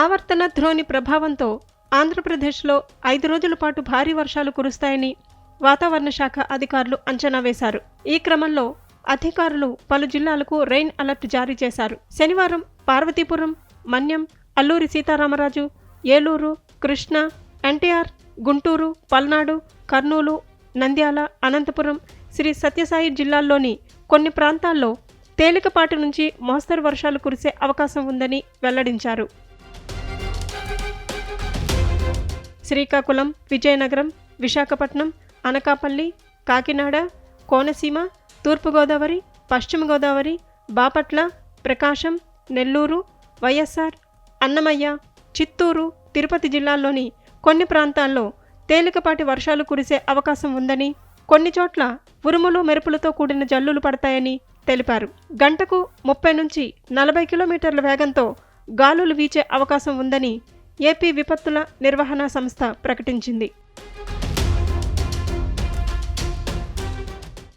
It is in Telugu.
ఆవర్తన ద్రోణి ప్రభావంతో ఆంధ్రప్రదేశ్లో ఐదు రోజుల పాటు భారీ వర్షాలు కురుస్తాయని వాతావరణ శాఖ అధికారులు అంచనా వేశారు. ఈ క్రమంలో అధికారులు పలు జిల్లాలకు రెయిన్ అలర్ట్ జారీ చేశారు. శనివారం పార్వతీపురం మన్యం అల్లూరి సీతారామరాజు ఏలూరు కృష్ణ ఎన్టీఆర్ గుంటూరు పల్నాడు కర్నూలు నంద్యాల అనంతపురం శ్రీ సత్యసాయి జిల్లాల్లోని కొన్ని ప్రాంతాల్లో తేలికపాటి నుంచి మోస్తరు వర్షాలు కురిసే అవకాశం ఉందని వెల్లడించారు. శ్రీకాకుళం విజయనగరం విశాఖపట్నం అనకాపల్లి కాకినాడ కోనసీమ తూర్పుగోదావరి పశ్చిమ గోదావరి బాపట్ల ప్రకాశం నెల్లూరు వైఎస్ఆర్ అన్నమయ్య చిత్తూరు తిరుపతి జిల్లాల్లోని కొన్ని ప్రాంతాల్లో తేలికపాటి వర్షాలు కురిసే అవకాశం ఉందని కొన్ని చోట్ల ఉరుములు మెరుపులతో కూడిన జల్లులు పడతాయని తెలిపారు. గంటకు ముప్పై నుంచి నలభై కిలోమీటర్ల వేగంతో గాలులు వీచే అవకాశం ఉందని ఏపీ విపత్తుల నిర్వహణ సంస్థ ప్రకటించింది.